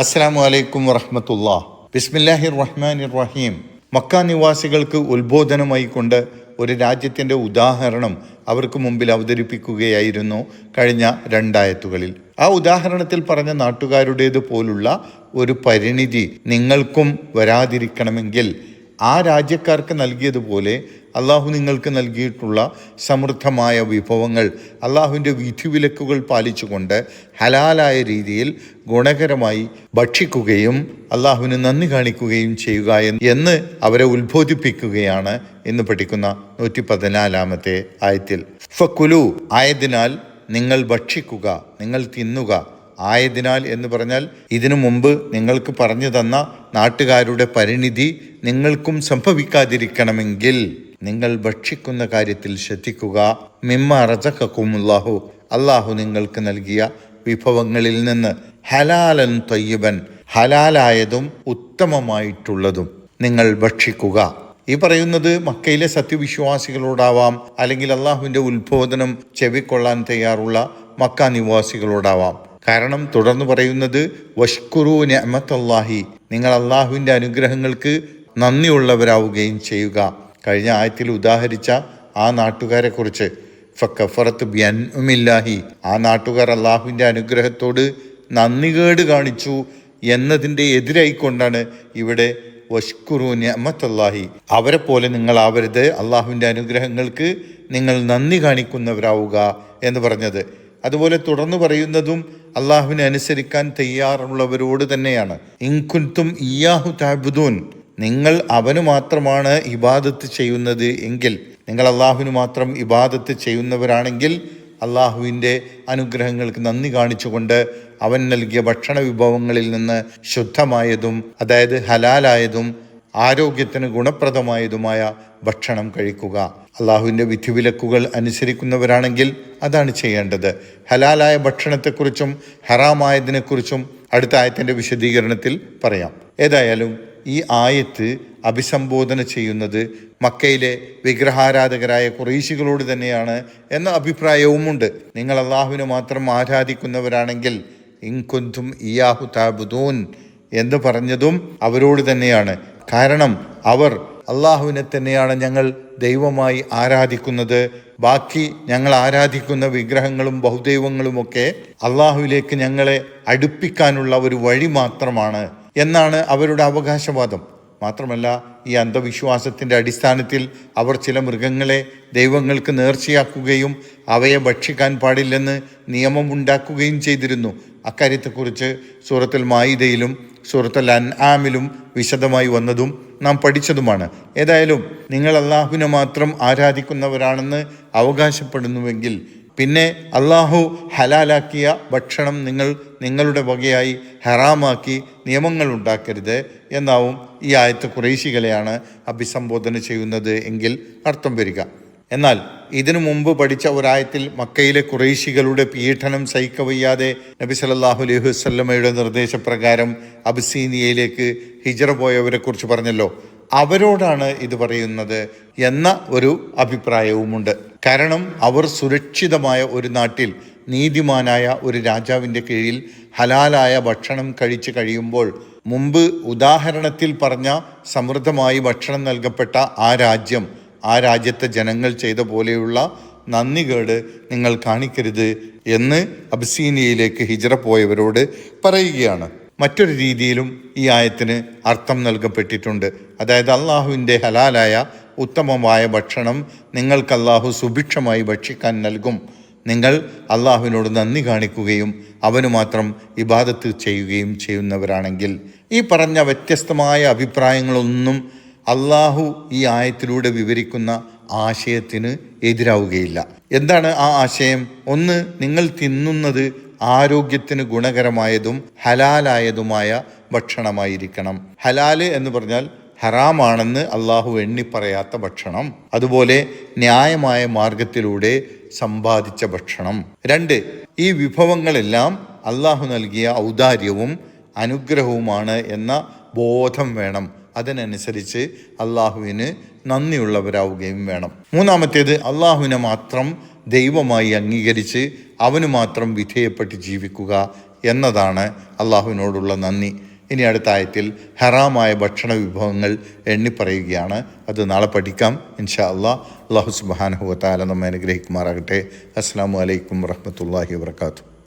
അസ്സാം അലൈക്കും വറഹമത്തുള്ള. ബിസ്മില്ലാഹിർ റഹ്മാൻ റഹീം മക്ക നിവാസികൾക്ക് ഉത്ബോധനമായി കൊണ്ട് ഒരു രാജ്യത്തിന്റെ ഉദാഹരണം അവർക്ക് മുമ്പിൽ അവതരിപ്പിക്കുകയായിരുന്നു കഴിഞ്ഞ രണ്ടായത്തുകളിൽ. ആ ഉദാഹരണത്തിൽ പറഞ്ഞ നാട്ടുകാരുടേത് പോലുള്ള ഒരു പരിണിതി നിങ്ങൾക്കും വരാതിരിക്കണമെങ്കിൽ ആ രാജ്യക്കാർക്ക് നൽകിയതുപോലെ അള്ളാഹു നിങ്ങൾക്ക് നൽകിയിട്ടുള്ള സമൃദ്ധമായ വിഭവങ്ങൾ അള്ളാഹുവിന്റെ വിധിവിലക്കുകൾ പാലിച്ചുകൊണ്ട് ഹലാലായ രീതിയിൽ ഗുണകരമായി ഭക്ഷിക്കുകയും അള്ളാഹുവിന് നന്ദി കാണിക്കുകയും ചെയ്യുക എന്ന് അവരെ ഉത്ബോധിപ്പിക്കുകയാണ് എന്ന് പഠിക്കുന്ന നൂറ്റി പതിനാലാമത്തെ ആയത്തിൽ. ഫക്കുലു ആയതിനാൽ നിങ്ങൾ ഭക്ഷിക്കുക നിങ്ങൾ തിന്നുക. ആയതിനാൽ എന്ന് പറഞ്ഞാൽ ഇതിനു മുമ്പ് നിങ്ങൾക്ക് പറഞ്ഞു തന്ന നാട്ടുകാരുടെ പരിണിതി നിങ്ങൾക്കും സംഭവിക്കാതിരിക്കണമെങ്കിൽ നിങ്ങൾ ഭക്ഷിക്കുന്ന കാര്യത്തിൽ ശ്രദ്ധിക്കുക. മിമ്മ റജക്കുമുല്ലാഹു അള്ളാഹു നിങ്ങൾക്ക് നൽകിയ വിഭവങ്ങളിൽ നിന്ന് ഹലാലൻ തയ്യബൻ ഹലാലായതും ഉത്തമമായിട്ടുള്ളതും നിങ്ങൾ ഭക്ഷിക്കുക. ഈ പറയുന്നത് മക്കയിലെ സത്യവിശ്വാസികളോടാവാം അല്ലെങ്കിൽ അള്ളാഹുവിന്റെ ഉത്ബോധനം ചെവിക്കൊള്ളാൻ തയ്യാറുള്ള മക്ക നിവാസികളോടാവാം. കാരണം തുടർന്ന് പറയുന്നത് വഷ്കുറു അള്ളാഹി നിങ്ങൾ അള്ളാഹുവിന്റെ അനുഗ്രഹങ്ങൾക്ക് നന്ദിയുള്ളവരാവുകയും ചെയ്യുക. കഴിഞ്ഞ ആയത്തിൽ ഉദാഹരിച്ച ആ നാട്ടുകാരെക്കുറിച്ച് ഫക്കഫറത്ത് ബിയൻമില്ലാഹി ആ നാട്ടുകാർ അള്ളാഹുവിന്റെ അനുഗ്രഹത്തോട് നന്ദികേട് കാണിച്ചു എന്നതിന്റെ എതിരായിക്കൊണ്ടാണ് ഇവിടെ വഷ്കുറു നഅമത്തല്ലാഹി അവരെ പോലെ നിങ്ങൾ ആവരുത് അള്ളാഹുവിന്റെ അനുഗ്രഹങ്ങൾക്ക് നിങ്ങൾ നന്ദി കാണിക്കുന്നവരാവുക എന്ന് പറഞ്ഞത്. അതുപോലെ തുടർന്ന് പറയുന്നതും അള്ളാഹുവിനെ അനുസരിക്കാൻ തയ്യാറുള്ളവരോട് തന്നെയാണ്. ഇൻകുൻതും ഇയാഹു താബുദൂൻ നിങ്ങൾ അവന് മാത്രമാണ് ഇബാദത്ത് ചെയ്യുന്നത് എങ്കിൽ നിങ്ങൾ അള്ളാഹുവിന് മാത്രം ഇബാദത്ത് ചെയ്യുന്നവരാണെങ്കിൽ അള്ളാഹുവിന്റെ അനുഗ്രഹങ്ങൾക്ക് നന്ദി കാണിച്ചുകൊണ്ട് അവൻ നൽകിയ ഭക്ഷണ വിഭവങ്ങളിൽ നിന്ന് ശുദ്ധമായതും അതായത് ഹലാലായതും ആരോഗ്യത്തിന് ഗുണപ്രദമായതുമായ ഭക്ഷണം കഴിക്കുക. അള്ളാഹുവിന്റെ വിധിവിലക്കുകൾ അനുസരിക്കുന്നവരാണെങ്കിൽ അതാണ് ചെയ്യേണ്ടത്. ഹലാലായ ഭക്ഷണത്തെക്കുറിച്ചും ഹറാമായതിനെക്കുറിച്ചും അടുത്ത ആയത്തിന്റെ വിശദീകരണത്തിൽ പറയാം. ഏതായാലും ഈ ആയത്ത് അഭിസംബോധന ചെയ്യുന്നത് മക്കയിലെ വിഗ്രഹാരാധകരായ കുറേശികളോട് തന്നെയാണ് എന്ന അഭിപ്രായവുമുണ്ട്. നിങ്ങൾ അള്ളാഹുവിനെ മാത്രം ആരാധിക്കുന്നവരാണെങ്കിൽ ഇൻകുന്തും ഇയാഹു താബുദൂൻ എന്ന് പറഞ്ഞതും അവരോട് തന്നെയാണ്. കാരണം അവർ അള്ളാഹുവിനെ തന്നെയാണ് ഞങ്ങൾ ദൈവമായി ആരാധിക്കുന്നത്. ബാക്കി ഞങ്ങൾ ആരാധിക്കുന്ന വിഗ്രഹങ്ങളും ബഹുദൈവങ്ങളുമൊക്കെ അള്ളാഹുവിലേക്ക് ഞങ്ങളെ അടുപ്പിക്കാനുള്ള ഒരു വഴി മാത്രമാണ്. എന്നാണ് അവരുടെ അവകാശവാദം. മാത്രമല്ല ഈ അന്ധവിശ്വാസത്തിന്റെ അടിസ്ഥാനത്തിൽ അവർ ചില മൃഗങ്ങളെ ദൈവങ്ങൾക്ക് നേർച്ചയാക്കുകയും അവയെ ഭക്ഷിക്കാൻ പാടില്ലെന്ന് നിയമമുണ്ടാക്കുകയും ചെയ്തിരുന്നു. അക്കാര്യത്തെക്കുറിച്ച് സൂറത്തുൽ മായിദയിലും സൂറത്തുൽ അൻആമിലും വിശദമായി വന്നതും നാം പഠിച്ചതുമാണ്. ഏതായാലും നിങ്ങൾ അള്ളാഹുവിനെ മാത്രം ആരാധിക്കുന്നവരാണെന്ന് അവകാശപ്പെടുന്നുവെങ്കിൽ പിന്നെ അള്ളാഹു ഹലാലാക്കിയ ഭക്ഷണം നിങ്ങൾ നിങ്ങളുടെ വകയായി ഹറാമാക്കി നിയമങ്ങൾ ഉണ്ടാക്കരുത് എന്നാവും ഈ ആയത്ത് കുറേശികളെയാണ് അഭിസംബോധന ചെയ്യുന്നത് എങ്കിൽ അർത്ഥം വരിക. എന്നാൽ ഇതിനു മുമ്പ് പഠിച്ച ഒരായത്തിൽ മക്കയിലെ കുറേശികളുടെ പീഡനം സഹിക്കവയ്യാതെ നബി സല്ലല്ലാഹു അലൈഹി വസല്ലമയുടെ നിർദ്ദേശപ്രകാരം അബിസീനിയയിലേക്ക് ഹിജറ പോയവരെ കുറിച്ച് പറഞ്ഞല്ലോ. അവരോടാണ് ഇത് പറയുന്നത് എന്ന ഒരു അഭിപ്രായവുമുണ്ട്. കാരണം അവർ സുരക്ഷിതമായ ഒരു നാട്ടിൽ നീതിമാനായ ഒരു രാജാവിന്റെ കീഴിൽ ഹലാലായ ഭക്ഷണം കഴിച്ചു കഴിയുമ്പോൾ മുമ്പ് ഉദാഹരണത്തിൽ പറഞ്ഞ സമൃദ്ധമായി ഭക്ഷണം നൽകപ്പെട്ട ആ രാജ്യം ആ രാജ്യത്തെ ജനങ്ങൾ ചെയ്ത പോലെയുള്ള നന്ദികേട് നിങ്ങൾ കാണിക്കരുത് എന്ന് അബ്സീനിയയിലേക്ക് ഹിജറ പോയവരോട് പറയുകയാണ്. മറ്റൊരു രീതിയിലും ഈ ആയത്തിന് അർത്ഥം നൽകപ്പെട്ടിട്ടുണ്ട്. അതായത് അള്ളാഹുവിന്റെ ഹലാലായ ഉത്തമമായ ഭക്ഷണം നിങ്ങൾക്ക് അള്ളാഹു സുഭിക്ഷമായി ഭക്ഷിക്കാൻ നൽകും. നിങ്ങൾ അള്ളാഹുവിനോട് നന്ദി കാണിക്കുകയും അവന് മാത്രം ഇബാദത്ത് ചെയ്യുകയും ചെയ്യുന്നവരാണെങ്കിൽ ഈ പറഞ്ഞ വ്യത്യസ്തമായ അഭിപ്രായങ്ങളൊന്നും അള്ളാഹു ഈ ആയത്തിലൂടെ വിവരിക്കുന്ന ആശയത്തിന് എതിരാവുകയില്ല. എന്താണ് ആ ആശയം? ഒന്ന് നിങ്ങൾ തിന്നുന്നത് ആരോഗ്യത്തിന് ഗുണകരമായതും ഹലാലായതുമായ ഭക്ഷണമായിരിക്കണം. ഹലാൽ എന്ന് പറഞ്ഞാൽ ഹറാമാണെന്ന് അള്ളാഹു എണ്ണി പറയാത്ത ഭക്ഷണം. അതുപോലെ ന്യായമായ മാർഗത്തിലൂടെ സമ്പാദിച്ച ഭക്ഷണം. രണ്ട് ഈ വിഭവങ്ങളെല്ലാം അള്ളാഹു നൽകിയ ഔദാര്യവും അനുഗ്രഹവുമാണ് എന്ന ബോധം വേണം. അതിനനുസരിച്ച് അള്ളാഹുവിന് നന്ദിയുള്ളവരാവുകയും വേണം. മൂന്നാമത്തേത് അള്ളാഹുവിനെ മാത്രം ദൈവമായി അംഗീകരിച്ച് അവന് മാത്രം വിധേയപ്പെട്ട് ജീവിക്കുക എന്നതാണ് അള്ളാഹുവിനോടുള്ള നന്ദി. ഇനി അടുത്ത ആയത്തിൽ ഹറാമായ ഭക്ഷണ വിഭവങ്ങൾ എണ്ണിപ്പറയുകയാണ് അത് നാളെ പഠിക്കാം. ഇൻഷാ അള്ളാ അള്ളാഹു സുബാനഹുവത്താല നമ്മെ അനുഗ്രഹിക്കുമാറാകട്ടെ. അസ്സാം വലൈക്കും വറഹമത്തല്ലാഹി വാത്തു